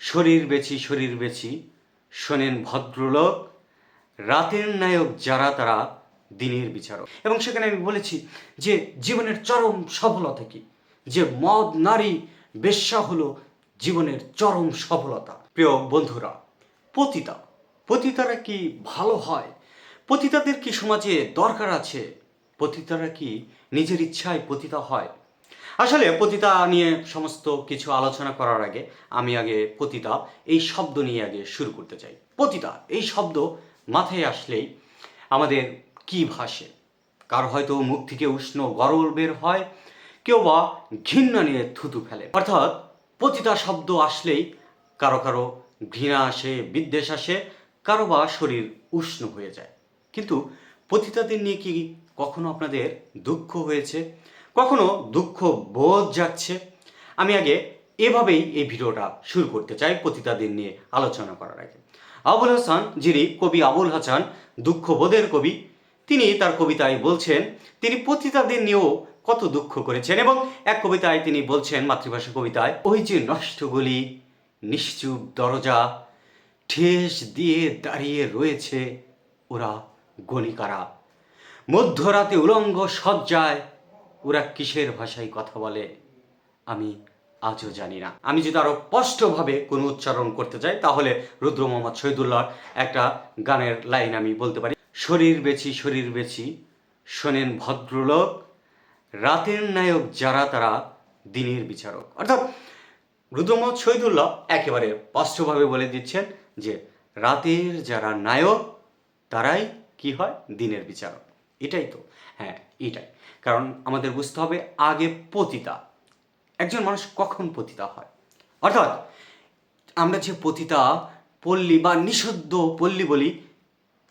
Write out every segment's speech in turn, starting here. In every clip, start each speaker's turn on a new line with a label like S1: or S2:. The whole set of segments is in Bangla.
S1: শরীর বেছি শরীর বেছি, শোনেন ভদ্রলোক, রাতের নায়ক যারা তারা দিনের বিচারক। এবং সেখানে আমি বলেছি যে জীবনের চরম সফলতা কি? যে মদ, নারী, বেশ্যা হলো জীবনের চরম সফলতা। প্রিয় বন্ধুরা, পতিতা। পতিতারা কি ভালো হয়? পতিতাদের কি সমাজে দরকার আছে? পতিতারা কি নিজের ইচ্ছায় পতিতা হয়? আসলে পতিতা নিয়ে সমস্ত কিছু আলোচনা করার আগে আমি আগে পতিতা, এই শব্দ নিয়ে আগে শুরু করতে চাই। পতিতা, এই শব্দ মাথায় আসলেই আমাদের কি ভাসে? কার হয়তো মুখ থেকে উষ্ণ গরল বের হয়, কেউ বা ঘৃণা নিয়ে থুতু ফেলে। অর্থাৎ পতিতা শব্দ আসলেই কারও কারও ঘৃণা আসে, বিদ্বেষ আসে, কারও বা শরীর উষ্ণ হয়ে যায়। কিন্তু পতিতাদের নিয়ে কি কখনো আপনাদের দুঃখ হয়েছে? কখনো দুঃখ বোধ যাচ্ছে? আমি আগে এভাবেই এই ভিডিওটা শুরু করতে চাই পতিতাদের নিয়ে আলোচনা করার আগে। আবুল হাসান যিনি কবি আবুল হাসান দুঃখবোধের কবি, তিনি তার কবিতায় বলছেন, তিনি পতিতাদের নিয়েও কত দুঃখ করেছেন এবং এক কবিতায় তিনি বলছেন মাতৃভাষা কবিতায়, ওই যে নষ্ট গলি নিশ্চুপ দরজা, ঠেস দিয়ে দাঁড়িয়ে রয়েছে ওরা গণিকারা। মধ্যরাতে উলঙ্গ সজ্জায় ওরা কিসের ভাষায় কথা বলে, আমি আজও জানি না। আমি যদি আরও স্পষ্টভাবে কোনো উচ্চারণ করতে চাই, তাহলে রুদ্র মোহাম্মদ শহীদুল্লাহর একটা গানের লাইন আমি বলতে পারি। শরীর বেছি শরীর বেছি, শোনেন ভদ্রলোক, রাতের নায়ক যারা তারা, দিনের বিচারক। অর্থাৎ রুদ্র মোহাম্মদ শহীদুল্লাহ একেবারে স্পষ্টভাবে বলে দিচ্ছেন যে, রাতের যারা নায়ক, তারাই কি হয়? দিনের বিচারক। এটাই তো। হ্যাঁ এটাই। কারণ আমাদের বুঝতে হবে আগে পতিতা। একজন মানুষ কখন পতিতা হয়? অর্থাৎ আমরা যে পতিতা, পল্লী বা নিষিদ্ধ পল্লী বলি,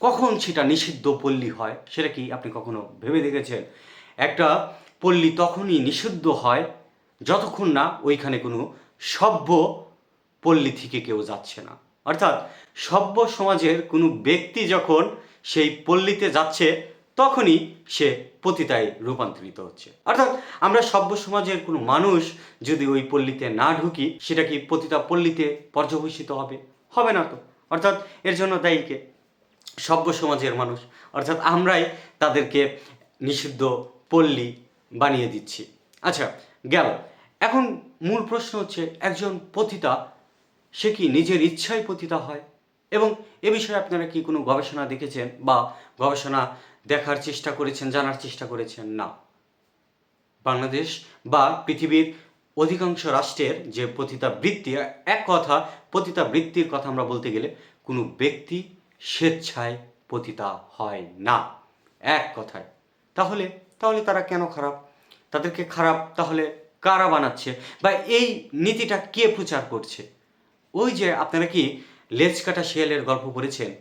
S1: কখন সেটা নিষিদ্ধ পল্লী হয় সেটা কি আপনি কখনো ভেবে দেখেছেন? একটা পল্লী তখনই নিষিদ্ধ হয় যতক্ষণ না ওইখানে কোনো সভ্য পল্লী থেকে কেউ যাচ্ছে না। অর্থাৎ সভ্য সমাজের কোনো ব্যক্তি যখন সেই পল্লীতে যাচ্ছে তখনই সে পতিতায় রূপান্তরিত হচ্ছে। অর্থাৎ আমরা সভ্য সমাজের কোনো মানুষ যদি ওই পল্লীতে না ঢুকি, সেটা কি পতিতা পল্লীতে পর্যবেসিত হবে? হবে না তো। অর্থাৎ এর জন্য দায়ী কে? সভ্য সমাজের মানুষ। অর্থাৎ আমরাই তাদেরকে নিষিদ্ধ পল্লী বানিয়ে দিচ্ছি। আচ্ছা গেল। এখন মূল প্রশ্ন হচ্ছে, একজন পতিতা, সে কি নিজের ইচ্ছায় পতিতা হয়? এবং এ বিষয়ে আপনারা কি কোনো গবেষণা দেখেছেন বা গবেষণা দেখার চেষ্টা করেছেন, জানার চেষ্টা করেছেন না। বাংলাদেশ বা পৃথিবীর অধিকাংশ রাষ্ট্রের যে পতিতা বৃত্তি এক কথা পতিতা বৃত্তির কথা আমরা বলতে গেলে কোনো ব্যক্তি স্বেচ্ছায় পতিতা হয় না। এক কথায়। তাহলে তাহলে তারা কেন খারাপ? তাদেরকে খারাপ তাহলে কারা বানাচ্ছে? বা এই নীতিটা কে প্রচার করছে? ওই যে আপনারা কি লেজ কাটা শিয়ালের গল্প পড়েছেন?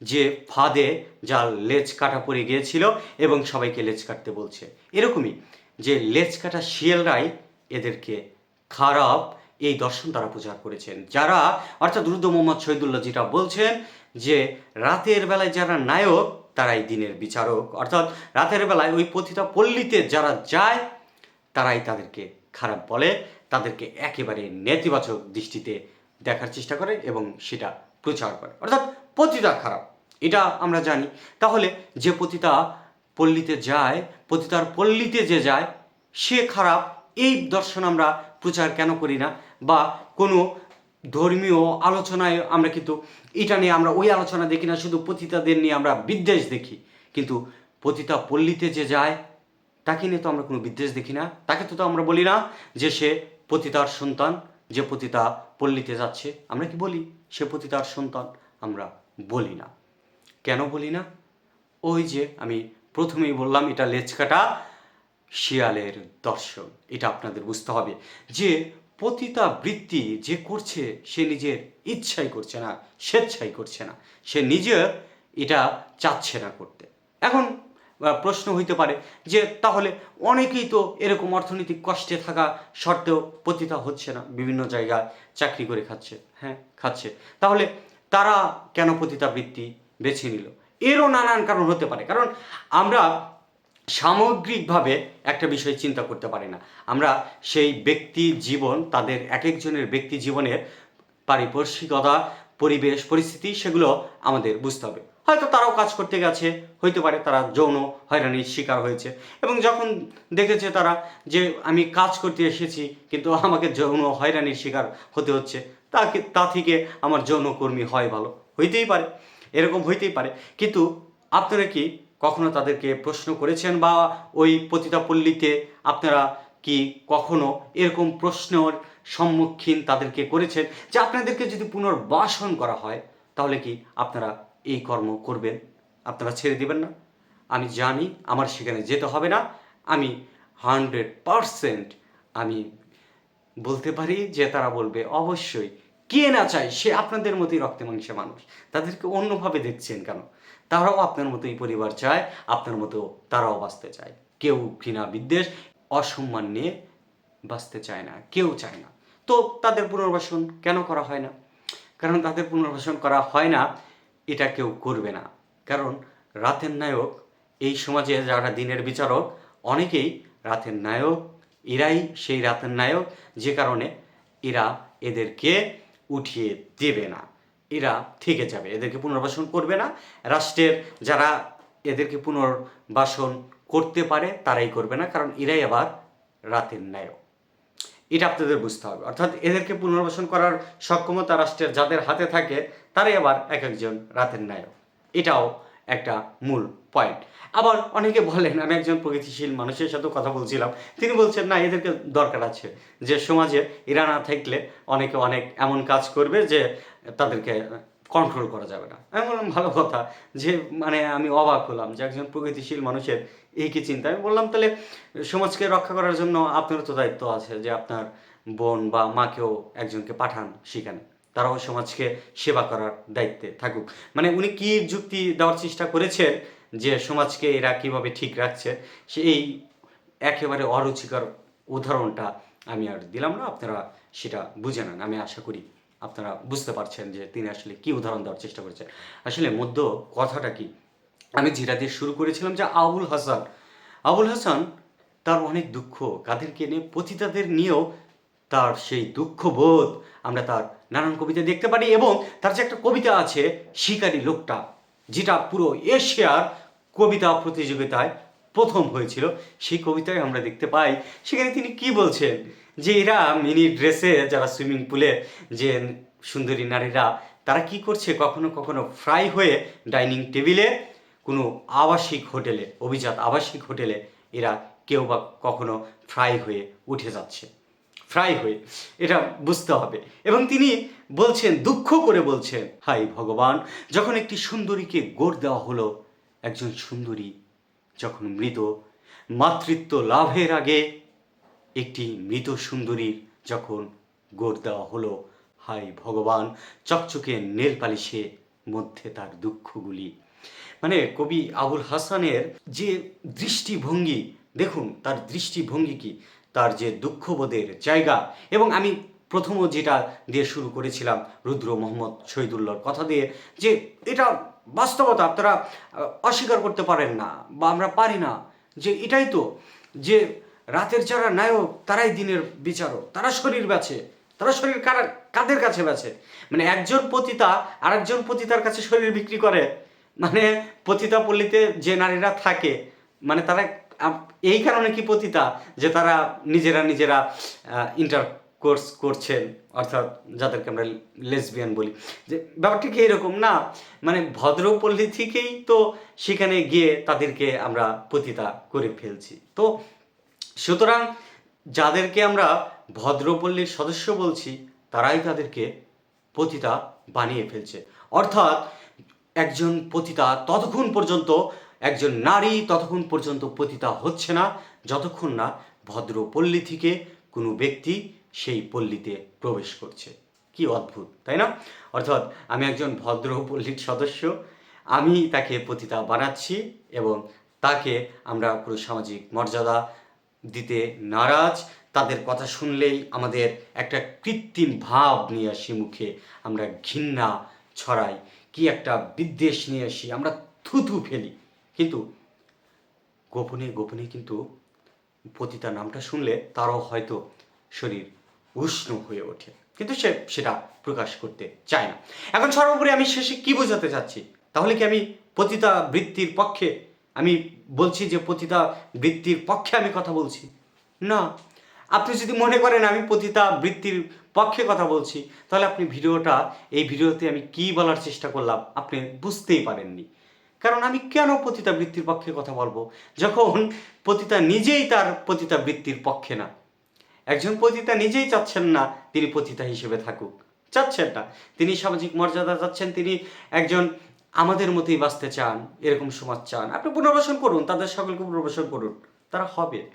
S1: যে ফাঁদে যার লেজ কাটা পড়ে গিয়েছিল এবং সবাইকে লেজ কাটতে বলছে। এরকমই যে লেজ কাটা শিয়ালরাই এদেরকে খারাপ এই দর্শন তারা প্রচার করেছেন। যারা, অর্থাৎ রুদ্র মোহাম্মদ শহীদুল্লাহ যেটা বলছেন যে রাতের বেলায় যারা নায়ক, তারাই দিনের বিচারক। অর্থাৎ রাতের বেলায় ওই পতিতা পল্লীতে যারা যায়, তারাই তাদেরকে খারাপ বলে, তাদেরকে একেবারে নেতিবাচক দৃষ্টিতে দেখার চেষ্টা করে এবং সেটা প্রচার করে। অর্থাৎ পতিতা খারাপ। এটা আমরা জানি। তাহলে যে পতিতা পল্লীতে যায়, পতিতার পল্লীতে যে যায়, সে খারাপ, এই দর্শন আমরা প্রচার কেন করি না? বা কোনো ধর্মীয় আলোচনায় আমরা কিন্তু এটা নিয়ে আমরা ওই আলোচনা দেখি না, শুধু পতিতাদের নিয়ে আমরা বিদ্বেষ দেখি। কিন্তু পতিতা পল্লীতে যে যায়, তাকে নিয়ে তো আমরা কোনো বিদ্বেষ দেখি না। তাকে তো তো আমরা বলি না যে সে পতিতার সন্তান, যে পতিতা পল্লীতে যাচ্ছে। আমরা কি বলি? সে পতিতার সন্তান। আমরা বলি না। কেন বলি না? ওই যে আমি প্রথমেই বললাম, এটা লেজ কাটা শিয়ালের দর্শন, এটা আপনাদের বুঝতে হবে। যে পতিতা বৃত্তি যে করছে, সে নিজের ইচ্ছাই করছে না, স্বেচ্ছাই করছে না। সে নিজে এটা চাচ্ছে না করতে। এখন প্রশ্ন হইতে পারে যে, তাহলে অনেকেই তো এরকম অর্থনৈতিক কষ্টে থাকা সত্ত্বেও পতিতা হচ্ছে না, বিভিন্ন জায়গায় চাকরি করে খাচ্ছে হ্যাঁ খাচ্ছে। তাহলে তারা কেন পতিতা বৃত্তি বেছে নিল? এরও নানান কারণ হতে পারে। কারণ আমরা সামগ্রিকভাবে একটা বিষয় চিন্তা করতে পারি না। আমরা সেই ব্যক্তি জীবন, তাদের এক একজনের ব্যক্তি জীবনের পারিপার্শ্বিকতা, পরিবেশ, পরিস্থিতি, সেগুলো আমাদের বুঝতে হবে। হয়তো তারাও কাজ করতে গেছে, হইতে পারে তারা যৌন হয়রানির শিকার হয়েছে। এবং যখন দেখেছে তারা যে, আমি কাজ করতে এসেছি, কিন্তু আমাকে যৌন হয়রানির শিকার হতে হচ্ছে। তাকে, তা থেকে আমার যৌনকর্মী হয় ভালো। হইতেই পারে, এরকম হইতেই পারে। কিন্তু আপনারা কি কখনো তাদেরকে প্রশ্ন করেছেন বা ওই পতিতাপল্লীতে আপনারা কি কখনো এরকম প্রশ্নের সম্মুখীন তাদেরকে করেছেন? যে আপনাদেরকে যদি পুনর্বাসন করা হয়, তাহলে কি আপনারা এই কর্ম করবেন? আপনারা ছেড়ে দিবেন না? আমি জানি আমার সেখানে যেতে হবে না। আমি হান্ড্রেড পারসেন্ট আমি বলতে পারি যে তারা বলবে, অবশ্যই কে না চায় সে আপনাদের মতোই রক্তে মাংসে মানুষ। তাদেরকে অন্যভাবে দেখছেন কেন? তারাও আপনার মতোই পরিবার চায়, আপনার মতো তারাও বাঁচতে চায়। কেউ ঘৃণা বিদ্বেষ, অসম্মান নিয়ে বাঁচতে চায় না, কেউ চায় না। তো তাদের পুনর্বাসন কেন করা হয় না? কারণ তাদের পুনর্বাসন করা হয় না, এটা কেউ করবে না। কারণ রাতের নায়ক, এই সমাজে যারা দিনের বিচারক, অনেকেই রাতের নায়ক, এরাই সেই রাতের নায়ক। যে কারণে এরা এদেরকে উঠিয়ে দেবে না। এরা থেকে যাবে, এদেরকে পুনর্বাসন করবে না। রাষ্ট্রের যারা এদেরকে পুনর্বাসন করতে পারে, তারাই করবে না, কারণ এরাই আবার রাতের নায়ক এটা আপনাদের বুঝতে হবে। অর্থাৎ এদেরকে পুনর্বাসন করার সক্ষমতা রাষ্ট্রের যাদের হাতে থাকে, তারাই আবার এক একজন রাতের নায়ক এটাও একটা মূল পয়েন্ট আবার অনেকে বলেন, আমি একজন প্রগতিশীল মানুষের সাথে কথা বলছিলাম, তিনি বলছেন, না, এদেরকে দরকার আছে যে সমাজে এরা না থাকলে অনেকে অনেক এমন কাজ করবে যে তাদেরকে কন্ট্রোল করা যাবে না। আমি বললাম, ভালো কথা। যে মানে আমি অবাক হলাম যে একজন প্রগতিশীল মানুষের এই কি চিন্তা? আমি বললাম, তাহলে সমাজকে রক্ষা করার জন্য আপনার তো দায়িত্ব আছে যে আপনার বোন বা মাকেও একজনকে পাঠান সেখানে। তারাও সমাজকে সেবা করার দায়িত্বে থাকুক। মানে উনি কি যুক্তি দেওয়ার চেষ্টা করেছেন যে সমাজকে এরা কীভাবে ঠিক রাখছে, সেই একেবারে অরুচিকর উদাহরণটা আমি আর দিলাম না, আপনারা সেটা বুঝে নেন। আমি আশা করি আপনারা বুঝতে পারছেন যে তিনি আসলে কি উদাহরণ দেওয়ার চেষ্টা করেছেন। আসলে মধ্য কথাটা কি? আমি যেটা দিয়ে শুরু করেছিলাম যে আবুল হাসান। আবুল হাসান তার অনেক দুঃখ কাদেরকে নিয়ে, পতিতাদের নিয়েও তার সেই দুঃখবোধ আমরা তার নানান কবিতা দেখতে পারি এবং তার যে একটা কবিতা আছে, শিকারী লোকটা যেটা পুরো এশিয়ার কবিতা প্রতিযোগিতায় প্রথম হয়েছিল, সেই কবিতায় আমরা দেখতে পাই, সেখানে তিনি কি বলছেন? যে এরা মিনি ড্রেসে যারা সুইমিং পুলে যে সুন্দরী নারীরা, তারা কি করছে? কখনো কখনো ফ্রাই হয়ে ডাইনিং টেবিলে কোনো আবাসিক হোটেলে, অভিজাত আবাসিক হোটেলে এরা কেউ বা কখনো ফ্রাই হয়ে উঠে যাচ্ছে। ফ্রাই হয়ে এটা বুঝতে হবে। এবং তিনি বলছেন, দুঃখ করে বলছেন হাই ভগবান, যখন একটি সুন্দরীকে গোড় দেওয়া হলো, একজন সুন্দরী যখন মৃত, মাতৃত্ব লাভের আগে একটি মৃত সুন্দরীর যখন গোড় দেওয়া হলো হাই ভগবান, চকচকে নেল পালিশে মধ্যে তার দুঃখগুলি। মানে কবি আবুল হাসানের যে দৃষ্টিভঙ্গি, দেখুন, তার দৃষ্টিভঙ্গি কি? তার যে দুঃখবোধের জায়গা। এবং আমি প্রথমও যেটা দিয়ে শুরু করেছিলাম রুদ্র মোহাম্মদ শহীদুল্লাহর কথা দিয়ে, যে এটা বাস্তবতা আপনারা অস্বীকার করতে পারেন না বা আমরা পারি না। যে এটাই তো, যে রাতের যারা নায়ক, তারাই দিনের বিচারক, তারা শরীর বেছে, তারা শরীর কারা, কাদের কাছে বেছে? মানে একজন পতিতা আর একজন পতিতার কাছে শরীর বিক্রি করে। মানে পতিতা পল্লীতে যে নারীরা থাকে মানে তারা এই কারণে কি পতিতা? যে তারা নিজেরা নিজেরা ইন্টার কোর্স করছেন, অর্থাৎ যাদেরকে আমরা লেসবিয়ান বলি। যে ব্যাপারটা কি এরকম? না মানে ভদ্রপল্লী থেকেই তো সেখানে গিয়ে তাদেরকে আমরা পতিতা করে ফেলছি। তো সুতরাং যাদেরকে আমরা ভদ্রপল্লীর সদস্য বলছি, তারাই তাদেরকে পতিতা বানিয়ে ফেলছে। অর্থাৎ একজন পতিতা ততক্ষণ পর্যন্ত একজন নারী ততক্ষণ পর্যন্ত পতিতা হচ্ছে না, যতক্ষণ না ভদ্র পল্লী থেকে কোনো ব্যক্তি সেই পল্লীতে প্রবেশ করছে। কি অদ্ভুত, তাই না? অর্থাৎ আমি একজন ভদ্র পল্লীর সদস্য, আমি তাকে পতিতা বানাচ্ছি এবং তাকে আমরা পুরো সামাজিক মর্যাদা দিতে নারাজ, তাদের কথা শুনলেই আমাদের একটা কৃত্রিম ভাব নিয়ে আসি মুখে, আমরা ঘৃণা ছড়াই। কি একটা বিদ্বেষ নিয়ে আসি, আমরা থুথু ফেলি। কিন্তু গোপনে গোপনে কিন্তু পতিতা নামটা শুনলে তারও হয়তো শরীর উষ্ণ হয়ে ওঠে। কিন্তু সে সেটা প্রকাশ করতে চায় না। এখন সর্বোপরি আমি শেষে কি বোঝাতে চাচ্ছি? তাহলে কি আমি পতিতা বৃত্তির পক্ষে, আমি বলছি যে পতিতা বৃত্তির পক্ষে আমি কথা বলছি? না। আপনি যদি মনে করেন আমি পতিতা বৃত্তির পক্ষে কথা বলছি, তাহলে আপনি ভিডিওটা, এই ভিডিওতে আমি কি বলার চেষ্টা করলাম আপনি বুঝতেই পারেননি। কারণ আমি কেন পতিতা বৃত্তির পক্ষে কথা বলব? যখন পতিতা নিজেই তার পতিতা বৃত্তির পক্ষে না। একজন পতিতা নিজেই চাচ্ছেন না তিনি পতিতা হিসেবে থাকুক। চাচ্ছেন না। তিনি সামাজিক মর্যাদা চাচ্ছেন, তিনি একজন আমাদের মতোই বাঁচতে চান, এরকম সমাজ চান। আপনি পুনর্বাসন করুন, তাদের সকলকে পুনর্বাসন করুন। তারা হবে।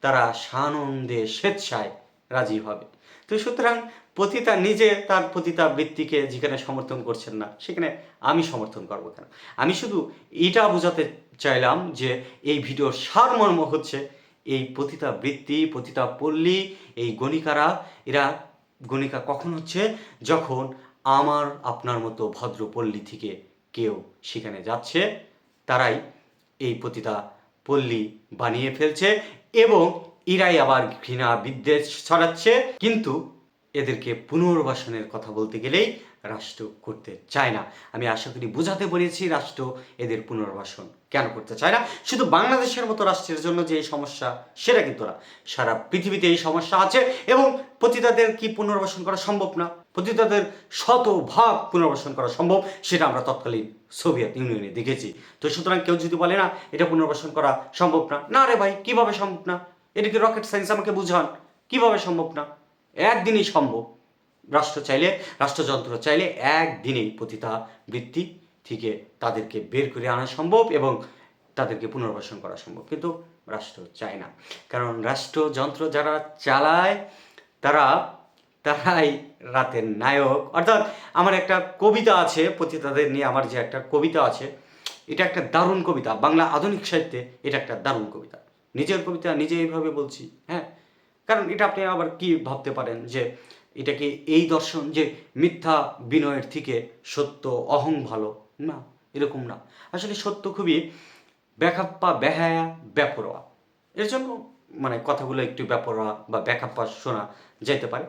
S1: তারা সানন্দে স্বেচ্ছায় রাজি হবে। তো সুতরাং পতিতা নিজে তার পতিতা বৃত্তিকে যেখানে সমর্থন করছেন না, সেখানে আমি সমর্থন করব কেন? আমি শুধু এটা বোঝাতে চাইলাম যে এই ভিডিওর সারমর্ম হচ্ছে এই পতিতা বৃত্তি, পতিতা পল্লী, এই গণিকারা, এরা গণিকা কখন হচ্ছে? যখন আমার, আপনার মতো ভদ্র পল্লী থেকে কেউ সেখানে যাচ্ছে, তারাই এই পতিতা পল্লী বানিয়ে ফেলছে এবং এরাই আবার ঘৃণা বিদ্বেষ ছড়াচ্ছে। কিন্তু এদেরকে পুনর্বাসনের কথা বলতে গেলেই রাষ্ট্র করতে চায় না। আমি আশা করি বোঝাতে পেরেছি রাষ্ট্র এদের পুনর্বাসন কেন করতে চায় না। শুধু বাংলাদেশের মতো রাষ্ট্রের জন্য যে এই সমস্যা, সেটা কিন্তু না। সারা পৃথিবীতে এই সমস্যা আছে এবং পতিতাদের কি পুনর্বাসন করা সম্ভব না? পতিতাদের শতভাগ পুনর্বাসন করা সম্ভব, সেটা আমরা তৎকালীন সোভিয়েত ইউনিয়নে দেখেছি। তো সুতরাং কেউ যদি বলে, না, এটা পুনর্বাসন করা সম্ভব না। না রে ভাই, কীভাবে সম্ভব না? এটা কি রকেট সায়েন্স আমাকে বুঝান? কীভাবে সম্ভব না? একদিনই সম্ভব। রাষ্ট্র চাইলে, রাষ্ট্রযন্ত্র চাইলে একদিনেই পতিতা বৃত্তি থেকে তাদেরকে বের করে আনা সম্ভব এবং তাদেরকে পুনর্বাসন করা সম্ভব। কিন্তু রাষ্ট্র চায় না। কারণ রাষ্ট্রযন্ত্র যারা চালায়, তারা, তারাই রাতের নায়ক। অর্থাৎ আমার একটা কবিতা আছে, পতিতাদের নিয়ে আমার যে একটা কবিতা আছে, এটা একটা দারুণ কবিতা। বাংলা আধুনিক সাহিত্যে এটা একটা দারুণ কবিতা। নিজের কবিতা নিজে এইভাবে বলছি হ্যাঁ? কারণ এটা আপনি আবার কি ভাবতে পারেন যে এটাকে এই দর্শন যে মিথ্যা বিনয়ের থেকে সত্য, অহং ভালো? না, এরকম না। আসলে সত্য খুবই ব্যাখাপ্পা বেহায়া ব্যাপরোয়া এর জন্য মানে কথাগুলো একটু ব্যাপরোয়া বা ব্যাখাপ্পা শোনা যেতে পারে।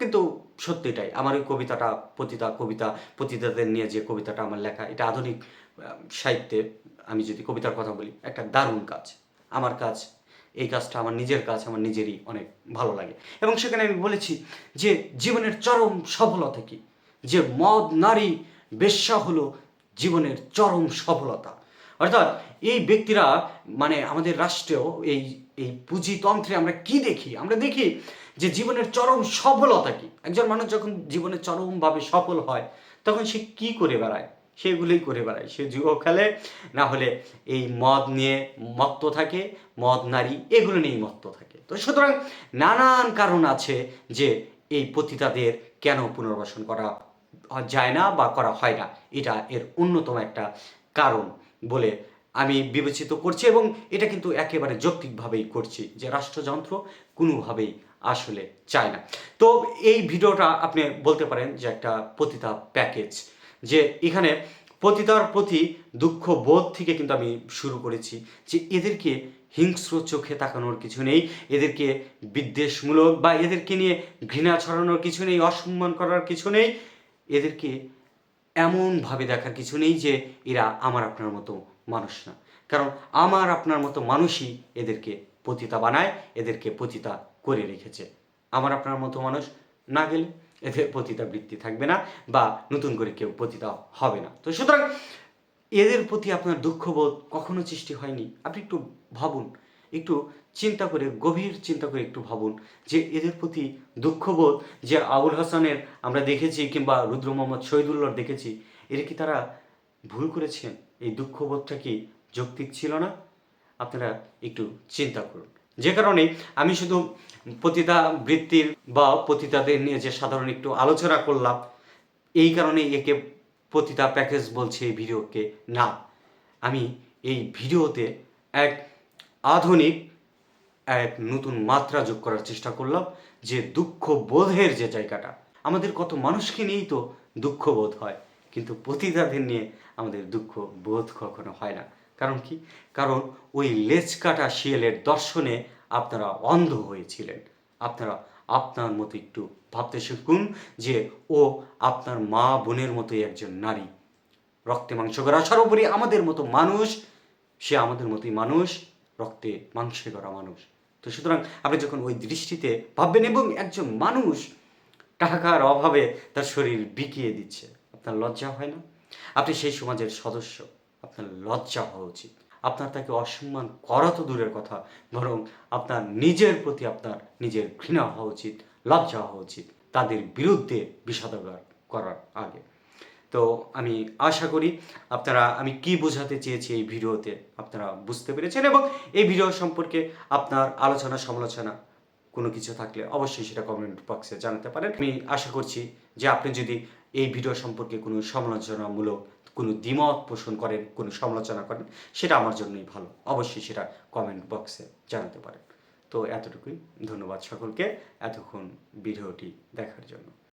S1: কিন্তু সত্যিটাই আমার ওই কবিতাটা, পতিতা, কবিতা, পতিতাদের নিয়ে যে কবিতাটা আমার লেখা, এটা আধুনিক সাহিত্যে আমি যদি কবিতার কথা বলি, একটা দারুণ কাজ। আমার কাজ এই কাজটা আমার নিজের কাজ, আমার নিজেরই অনেক ভালো লাগে। এবং সেখানে আমি বলেছি যে জীবনের চরম সফলতা কি? যে মদ, নারী, বেশ্যা হলো জীবনের চরম সফলতা। অর্থাৎ এই ব্যক্তিরা মানে আমাদের রাষ্ট্রেও এই এই পুঁজিতন্ত্রে আমরা কি দেখি? আমরা দেখি যে জীবনের চরম সফলতা কি? একজন মানুষ যখন জীবনে চরমভাবে সফল হয়, তখন সে কি করে বেড়ায়? সেগুলোই করে বেড়ায়। সে জুয়ো খেলে না হলে এই মদ নিয়ে মত্ত থাকে, মদ, নারী এগুলো নিয়েই মত্ত থাকে। তো সুতরাং নানান কারণ আছে যে এই পতিতাদের কেন পুনর্বাসন করা যায় না বা করা হয় না। এটা এর অন্যতম একটা কারণ বলে আমি বিবেচিত করছি এবং এটা কিন্তু একেবারে যৌক্তিকভাবেই করছি যে রাষ্ট্রযন্ত্র কোনোভাবেই আসলে চায় না। তো এই ভিডিওটা আপনি বলতে পারেন যে একটা পতিতা প্যাকেজ। যে এখানে পতিতার প্রতি দুঃখ বোধ থেকে কিন্তু আমি শুরু করেছি যে এদেরকে হিংস্র চোখে তাকানোর কিছু নেই, এদেরকে বিদ্বেষমূলক বা এদেরকে নিয়ে ঘৃণা ছড়ানোর কিছু নেই, অসম্মান করার কিছু নেই, এদেরকে এমনভাবে দেখার কিছু নেই যে এরা আমার আপনার মতো মানুষ না। কারণ আমার আপনার মতো মানুষই এদেরকে পতিতা বানায়, এদেরকে পতিতা করে রেখেছে। আমার আপনার মতো মানুষ না গেলে পতিতা বৃত্তি থাকবে না বা নতুন করে কেউ পতিতা হবে না। তো সুতরাং এদের প্রতি আপনার দুঃখবোধ কখনো সৃষ্টি হয়নি? আপনি একটু ভাবুন, একটু চিন্তা করে, গভীর চিন্তা করে একটু ভাবুন যে এদের প্রতি দুঃখবোধ যে আবুল হাসানের আমরা দেখেছি কিংবা রুদ্র মোহাম্মদ শহীদুল্লাহর দেখেছি, এর কি তারা ভুল করেছেন? এই দুঃখবোধটা কি যৌক্তিক ছিল না? আপনারা একটু চিন্তা করুন। যে কারণে আমি শুধু পতিতা বৃত্তির বা পতিতাদের নিয়ে যে সাধারণ একটু আলোচনা করলাম, এই কারণে একে পতিতা প্যাকেজ বলছে এই ভিডিওকে না। আমি এই ভিডিওতে এক আধুনিক, এক নতুন মাত্রা যোগ করার চেষ্টা করলাম, যে দুঃখ বোধের যে জায়গাটা। আমাদের কত মানুষকে নিয়েই তো দুঃখ বোধ হয়, কিন্তু পতিতাদের নিয়ে আমাদের দুঃখ বোধ কখনো হয় না। কারণ কি? কারণ ওই লেজ কাটা শিয়ালের দর্শনে আপনারা অন্ধ হয়েছিলেন। আপনারা আপনার মতো একটু ভাবতে শিখুন যে ও আপনার মা বোনের মতোই একজন নারী। রক্তে মাংস করা সর্বোপরি আমাদের মতো মানুষ, সে আমাদের মতোই মানুষ, রক্তে মাংসে করা মানুষ। তো সুতরাং আপনি যখন ওই দৃষ্টিতে ভাববেন এবং একজন মানুষ, টাকার অভাবে তার শরীর বিকিয়ে দিচ্ছে, আপনার লজ্জা হয় না? আপনি সেই সমাজের সদস্য। আপনার লজ্জা হওয়া উচিত। আপনার তাকে অসম্মান করা তো দূরের কথা, বরং আপনার নিজের প্রতি আপনার নিজের ঘৃণা হওয়া উচিত, লজ্জা হওয়া উচিত, তাদের বিরুদ্ধে বিষাদগার করার আগে। তো আমি আশা করি আপনারা, আমি কি বোঝাতে চেয়েছি এই ভিডিওতে আপনারা বুঝতে পেরেছেন এবং এই ভিডিও সম্পর্কে আপনার আলোচনা সমালোচনা কোনো কিছু থাকলে অবশ্যই সেটা কমেন্ট বক্সে জানাতে পারেন। আমি আশা করছি যে আপনি যদি এই ভিডিও সম্পর্কে কোনো সমালোচনামূলক কোনো দ্বিমত পোষণ করেন, কোনো সমালোচনা করেন, সেটা আমার জন্যই ভালো। অবশ্যই সেটা কমেন্ট বক্সে জানাতে পারেন। তো এতটুকুই। ধন্যবাদ সকলকে। এতক্ষণ ভিডিওটি দেখার জন্য।